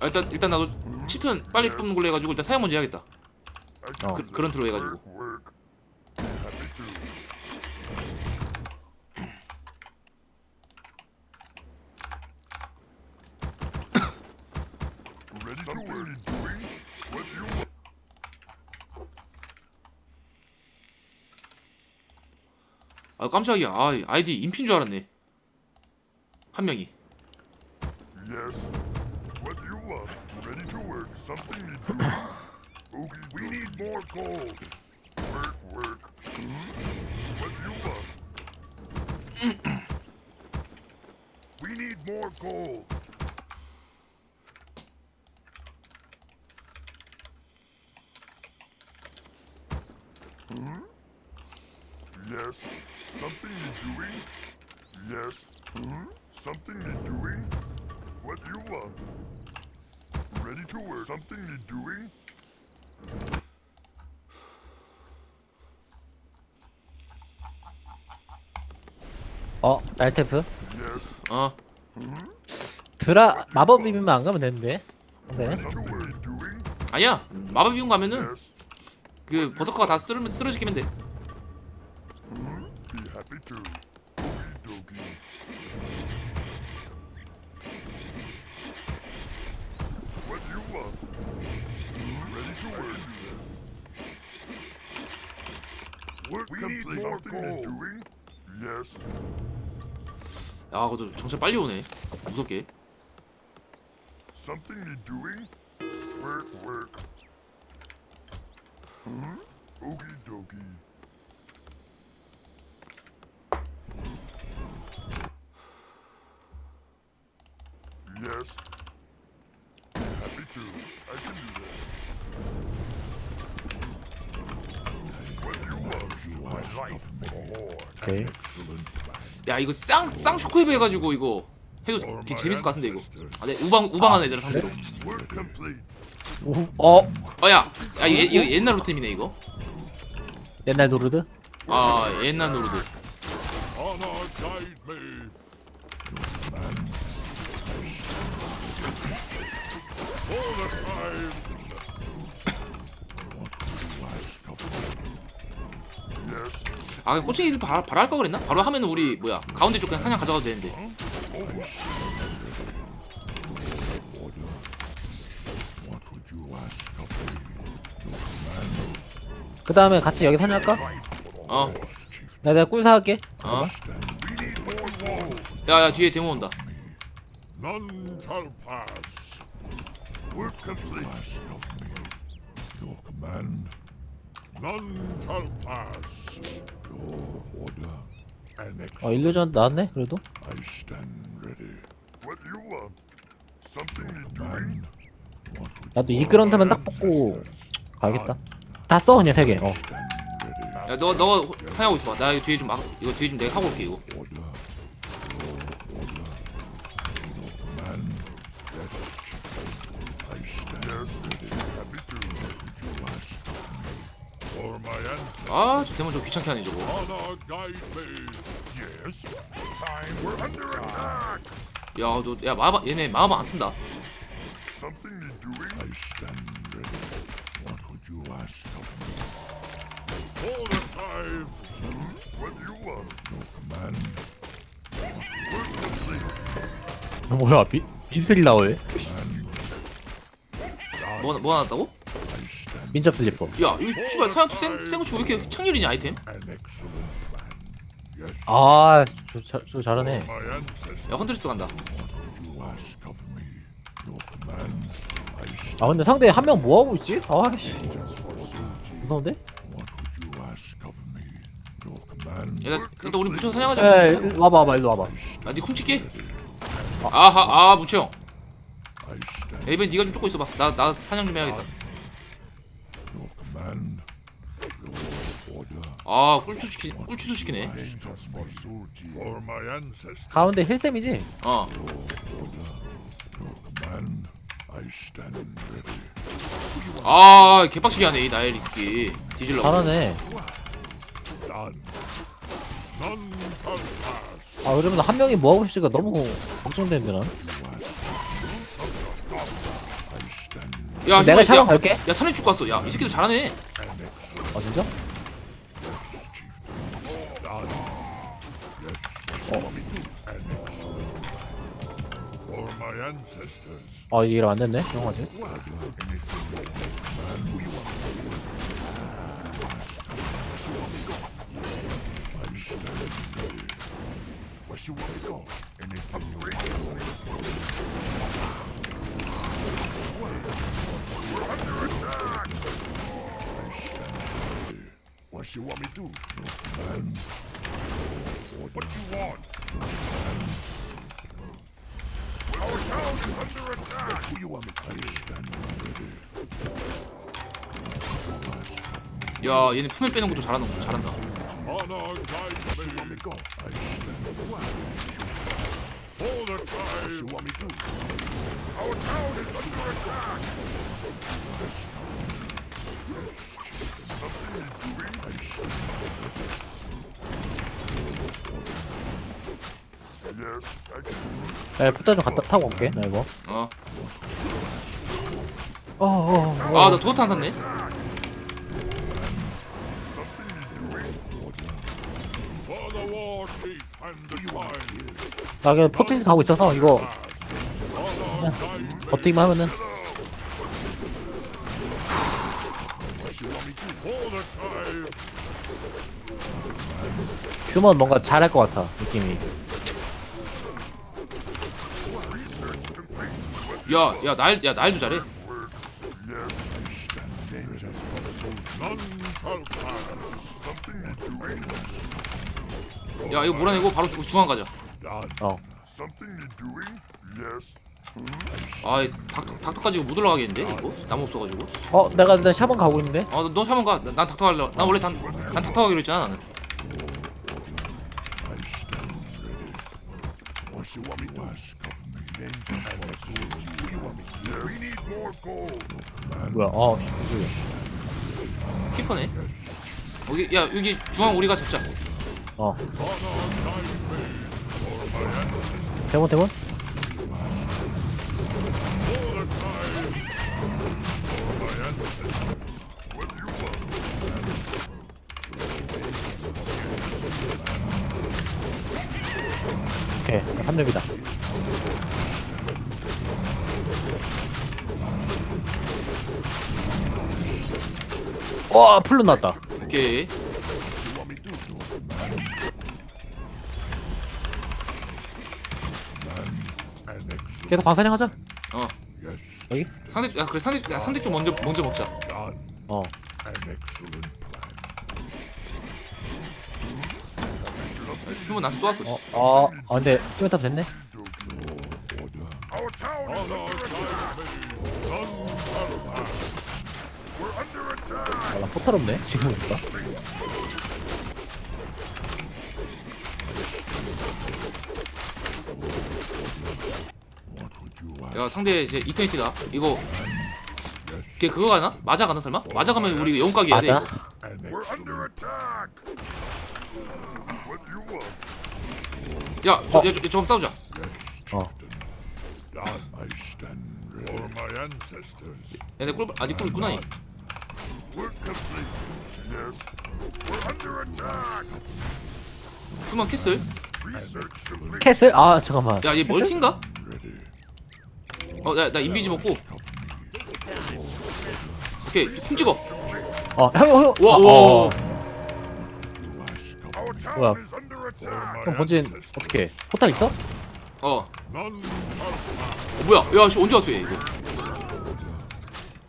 아, 일단 일단 나도 치튼 빨리 뽑는 걸로 해가지고 일단 사냥 먼저 해야겠다. 어. 그, 그런 트로 해가지고. You want. 아 깜짝이야. 아 아이디 인피인 줄 알았네. 한 명이. Yes. Something needs be. Okay, we need more gold. Work, work. What you want? we need more gold. Yes. Something need doing? Yes. Hmm? Something need doing? What do you want? Ready to work. Something need doing? 어 날테프 Yes. 어. 드라 마법 비비면 안 가면 되는데 네 Something need doing? 아니야. 마법 비용 가면은 Yes. 그 버섯커가 다 쓰러 쓰러지기면 돼. Be happy to. Okie dokie. What you want? Ready to work. Work we need more gold. Doing? Yes. 정신 빨리 오네. 무섭게. Something need doing? Work, work. Hmm? Okie dokie. Yes. Happy to. I can do that. What you want? My life for 오케이 야, 이거 쌍 쌍쇼크웨이브 해가지고 이거 해도 되게 재밌을 것 같은데 이거. 아, 네 우방 우방한 애들 상대로. 어 어, 야, 야, 이거, 이거 옛날 루템이네 이거. 옛날 노르드 아, 옛날 노르드. 아, 꼬챙이들 바로, 바로 할거 그랬나? 바로 하면은 우리 뭐야 가운데 쪽 그냥 사냥 가져가도 되는데. 그 다음에 같이 여기 사냥할까? 어, 나 내가 꿀 사갈게 어. We need more gold. 야, 야, 뒤에 데모 온다. None shall pass. Your order. 어 일루전 나왔네 그래도 I stand ready. What you want? Something need doing? 나도 이 그런트만 딱 뽑고 가야겠다 다 써 그냥 세개 어. 야, 너, 너 사냥하고 있어 봐. 나 이거 뒤에 좀 막, 이거 뒤에 좀 내가 하고 올게 이거. I stand ready. Happy to. For my answer. 아, 저 데모 좀 귀찮게 하네 저거. 야, 너, 야, 마법, 얘네 마법 안 쓴다. 뭐야 미, 미술이 나올 뭐, 뭐 나왔다고? 민첩 슬리퍼 야, 이거 씨발 사냥 센, 센거 치고 왜 이렇게 창렬이냐 아이템? 아 저 저, 저 잘하네. 야, 헌트리스 간다. 아 근데 상대 한 명 뭐하고 있지? 아씨. 무서운데? 야, 나, 일단 우리 무청 사냥하자. 에 일로 와봐 와봐 일로 와봐 야, 니 쿵치게. 아하, 아. I stand 야, 이번엔 니가 좀 쫓고 있어봐. 나, 나 사냥 좀 해야겠다. your command. Your order. 아, 꿀추 시키, 꿀추도 시키네. Just for duty. For my ancestors. 가운데 힐쌤이지? 어. Your command. I stand ready. 아, 개빡치게 하네, 이 나의 리스키. 뒤질라고. 잘하네 Done. None shall pass. 아 그러면 한 명이 뭐하고 있을까 너무 걱정되는데 난야 내가 이거- 샤방 야, 갈게 야 3렙 죽고 왔어 야이 새끼도 잘하네 어 진짜? 어 이게 안 됐네 attack. 야 얘네 품에 빼는 것도 잘하는 거 잘한다. 야 포타 좀 갖다 타고 올게 나 이거 어 아나 어어어 도어타 안 샀네. 나 그냥 포트리스 가고 있어서 이거 guide, 버티기만 하면은. 휴먼 뭔가 잘할 것 같아 느낌이 야야 나일 야 나일도 잘해 Yes, I stand dangerous for the soul. None shall pass. Something is doing. 야 이거 몰아내고 바로 중- 중앙 가자. 어 Something is doing. Yes. 아이 닥 닥터 가지고 못 올라가겠는데 이거 나무 없어가지고 어, 내가 일단 샤방 가고 있는데 어너 너 한번 가난 닥터 갈래 난 원래 단, 난 닥터 가기로 했잖아 나는 I stand ready. What you want me to ask of me? Dangerous for the soul. What you want me to do? We need more gold. 뭐야 어 씨, 키퍼네 여기 야 여기 중앙 우리가 잡자 어 대본 대본? 오케이 3렙이다 와 풀로 났다 오케이. 계속 광사냥 하자 어 여기 상대 야 그래 상대 야 상대 쪽 먼저 먼저 먹자. 어. 휴먼 나한테 또 왔어 어, 어, 아 근데 스메탑 됐네 Our town is under attack. None shall pass. We're under attack. 아, 나 포탈 없네 지금 보니까? 야 상대 이제 이터니티다 이거 걔 그거 가나? 맞아 가나 설마? 맞아 가면 우리 영웅 가게 해야 돼 맞아 이거. We're under attack. What you want? 야, 저, 야, 저, 저, 좀 싸우자 어 Done. I stand ready. For my ancestors. 야내 꿀 아니 꿀 있구나 이. 휴먼 캐슬. 캐슬? 아 잠깐만 야 얘 멀티인가? Ready. 어나 나 인비지 먹고 오케이 쿵 찍어 어 형, 형, 와, 어, 와. 어. 뭐야? 형 본진 어떻게 포탈 있어? 어. 어, 뭐야 야씨 언제 왔어 얘 이거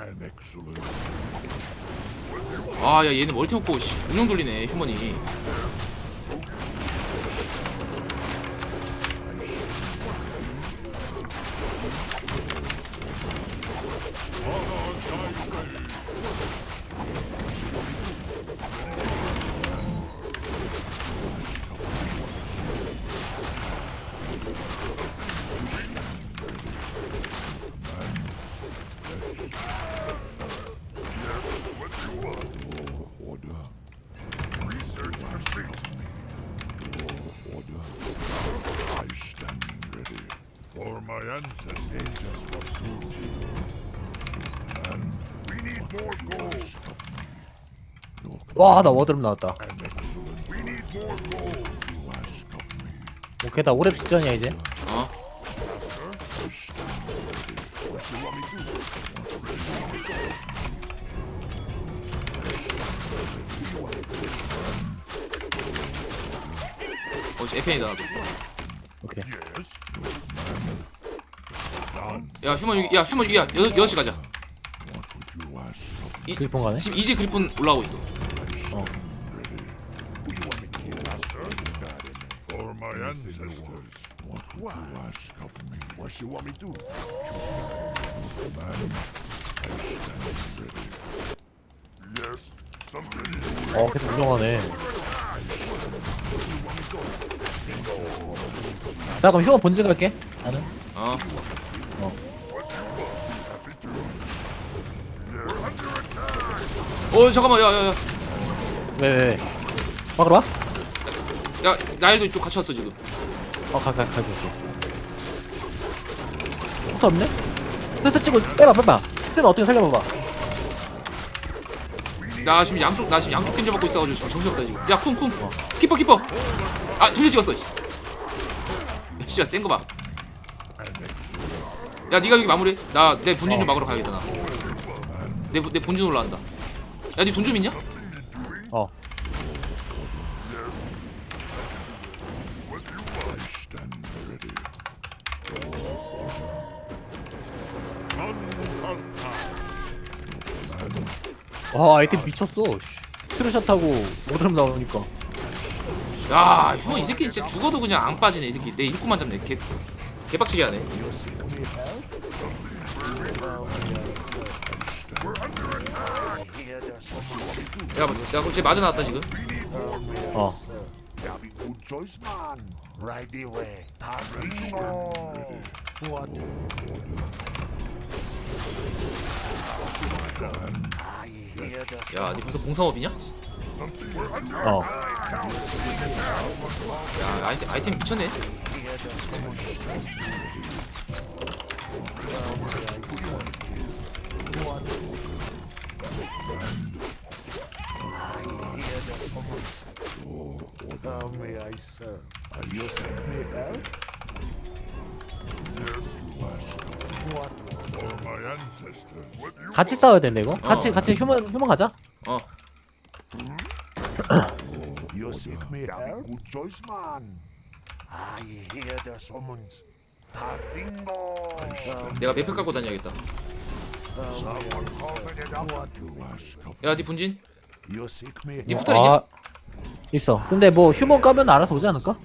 An excellent. 아야 얘네 멀티 먹고 씨, 운영 돌리네 휴먼이 와 나 워드름 나왔다. 오케이 나 오랩 직전이야 이제 어? 어 에펜이다 나도 오케이. 야 휴먼 여기 야 휴먼 여기 야 여, 여섯 시 가자 그리폰 가네? 지금 이제 그리폰 올라오고 있어 어 For my ancestors. What would you ask of me? What you want me to do? Man, I stand ready. Yes. Something new. 어 계속 운영하네 나 그럼 휴먼 본진 갈게 나는 어어 잠깐만 야야야 왜 왜 왜 막으러 와? 야 나일도 이쪽 같이 왔어 지금. 어 가 가 가고 있어 포터 없네? 슬슬 찍고 빼봐 빼봐. 스템 어떻게 살려봐봐. 나 지금 양쪽 나 지금 양쪽 견제 받고 있어가지고 지금 정신없다 지금. 야 쿵쿵. 키퍼 키퍼. 아 돌려 찍었어 씨. 야, 씨야 센 거 봐. 야 니가 여기 마무리해. 나내 본진 좀 막으러 가야겠다 나 내 내 본진 올라간다. 야니 돈 좀 있냐? 어. 와 아이템 미쳤어. 씨. 트루샷 하고 모드름 나오니까. 야 휴먼 이 새끼 진짜 죽어도 그냥 안 빠지네 이 새끼. 내 일꾼만 잡네. 개 개빡치게 하네 야 내가 그쟤 맞아 나왔다 지금 어 the 야니 벌써 봉사업이냐? 어. 야 아이템, 아이템 미쳤네 How may I serve? You send me help? Yes, you ask What? for my ancestors. What you 같이 싸워야 된대 이거 같이 어. 같이 휴먼 휴먼 가자 어 You seek me help? Good choice, man. I hear the summons. Tastingo. 내가 매표 깔고 다녀야겠다 Someone called me ask of 야니 본진 You seek me 니 help? 포탈 있냐? 아 있어 근데 뭐 휴먼 까면 알아서 오지 않을까?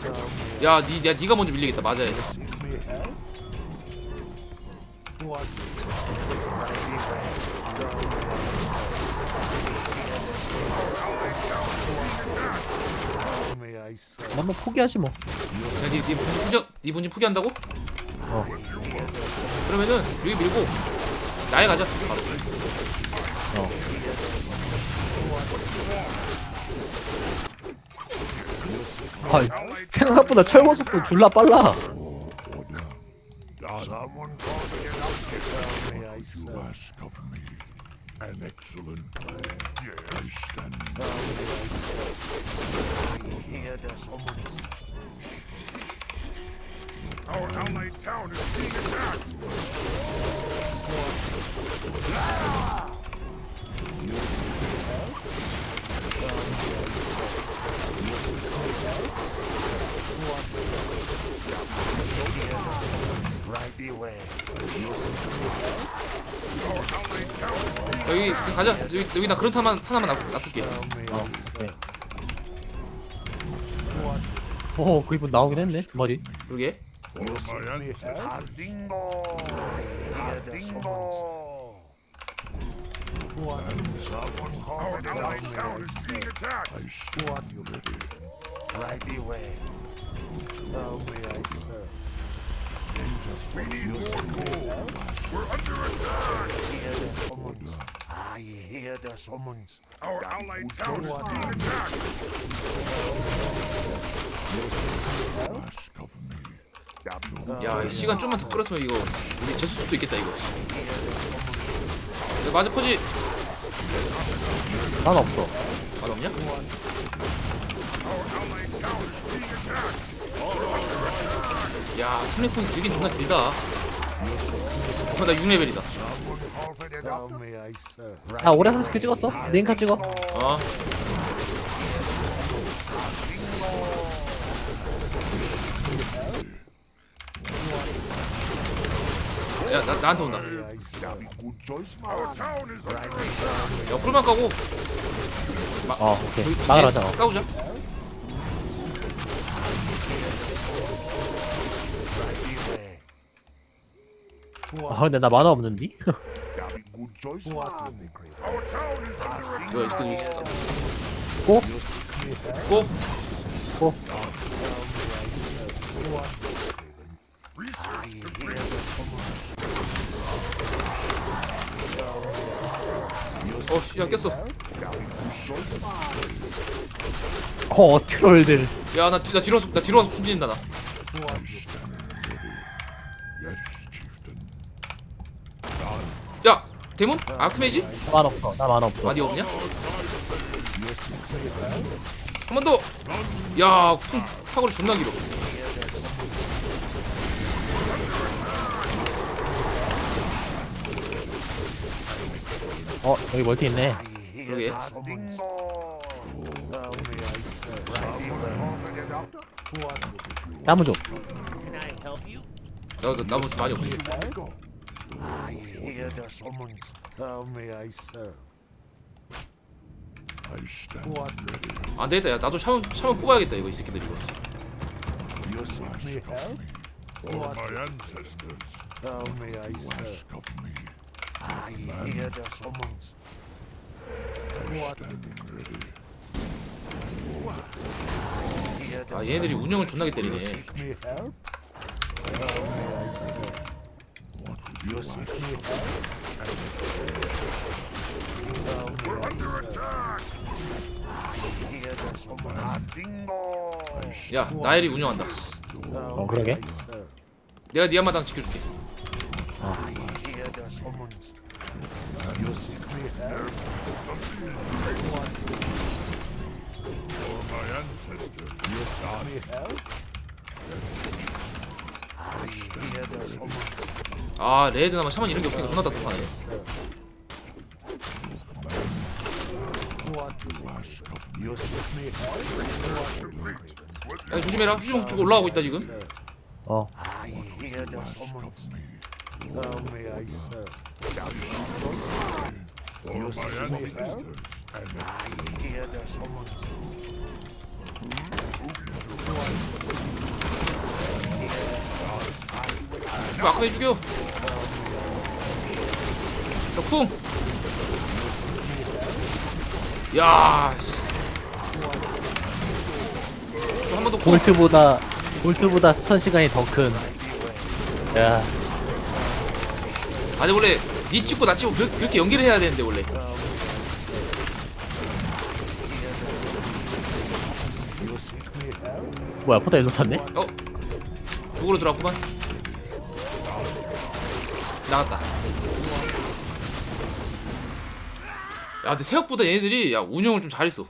Help? 야니 야 니가 먼저 밀리겠다 맞아 한번 포기하지 뭐 야 니 니 본진 포기 니 본진 포기한다고? 어. 그러면은 여기 밀고 나에 가자 바로 어. 아, 생각보다 철거 속도 졸라 빨라. An excellent plan. Yes. I stand Hear the summons. Our allied town is being attacked. Away. 여기 가자. 여기 여기 나 그런 하나만 하나만 놔- 놔둘게. 어, 네. 오, 그 이분 나오긴 했네, 두 마리. 그러게 I attack. Hear the summons. Our allied town is being attacked. Ask of me. 야, 이 시간 좀만 더 끌었으면 이거 우리 졌을 수도 있겠다 이거. 야, 마저 퍼지 난 없어 안 없냐? 야, 3렙폰 길긴 존나 길다. 어, 나 6레벨이다. Tell me, I sir. 아 올해 30개 찍었어? 링카 찍어 어. 야, 나, 나한테 온다. 야, 풀만 까고. 마, 어 오케이 저기 막으라자 뒤에 싸우자. 아 근데 나 만화 없는디? good choice. What will be great? Our town is under 이거 이스크 중에 싸. 고? 고. 고? research. I hear the summons. 어, 씨, 야, 깼어. 어 트롤들 야, 나, 뒤- 나 뒤로 와서, 나 뒤로 와서 궁진다, 나. 야, 데몬? 아크메이지? 나 만화 없어 나 만화 없어 어디 없냐? 한 번 더. 야, 쿵 사거리 존나 길어. 어 여기 멀티 있네 그러게. the summons. Tell me, I sir. What will be 나무 좀 나, 나 나무 많이 없지. I hear the summons. Tell me, I sir. I stand ready. 안 되겠다. 야, 나도 샤먼 샤먼 뽑아야겠다 이거 이 새끼들 이거. You seek me help? For my ancestors. Tell me, I sir. Ask of me. I hear the summons. I stand ready. Hear the 아, 얘네들이 운영을 존나게 때리네. 야, 나엘이 운영한다. 어 그러게 내가 네 한마당 지켜줄게. I my ancestors. You seek me help? I hear the summons. 아, 레드나마 샤먼 이런 게 없으니까 존나 답답하네. What do ask of? You seek me help? 야, 조심해라. 휴중 쪽 올라가고 있다 지금. 어 I hear the. Me. Tell me, I sir. For my ancestors. I hear the summons. 이거 아크메이 죽여. 야, 쿵. 야, 한번 더 쿵. 볼트보다 볼트보다 스턴 시간이 더 큰 야 아니 원래 니 찍고 나 찍고 그렇게, 그렇게 연기를 해야 되는데 원래. You seek me help? 뭐야 포타 일로 찼네? 어? 죽으로 들어왔구만. 나갔다. 야, 근데 생각보다 얘네들이 야 운영을 좀 잘했어.